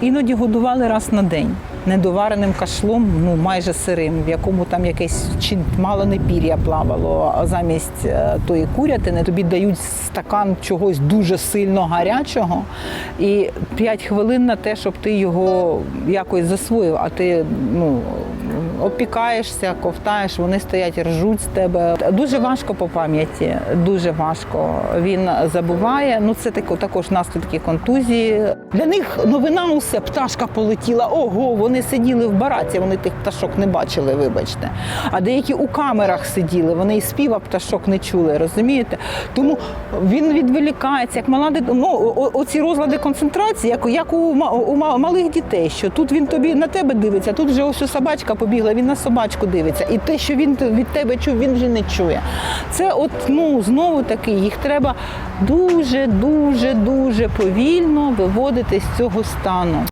Іноді годували раз на день недовареним кашлом, ну майже сирим, в якому там якесь чи мало не пір'я плавало. А замість е, тої курятини тобі дають стакан чогось дуже сильно гарячого і 5 хвилин на те, щоб ти його якось засвоїв, а ти ну. Опікаєшся, ковтаєш, вони стоять, ржуть з тебе. Дуже важко по пам'яті, дуже важко. Він забуває. Ну це також наслідки контузії. Для них новина усе, пташка полетіла. Ого, вони сиділи в бараці, вони тих пташок не бачили, вибачте. А деякі у камерах сиділи, вони і співа пташок не чули, розумієте? Тому він відволікається, як мала ну, оці розлади концентрації, як, як у, у ма- малих дітей, що тут він тобі на тебе дивиться, тут вже ось собачка побігла, він на собачку дивиться. І те, що він від тебе чув, він вже не чує. Це от ну знову таки, їх треба дуже, дуже, дуже повільно виводити з цього стану.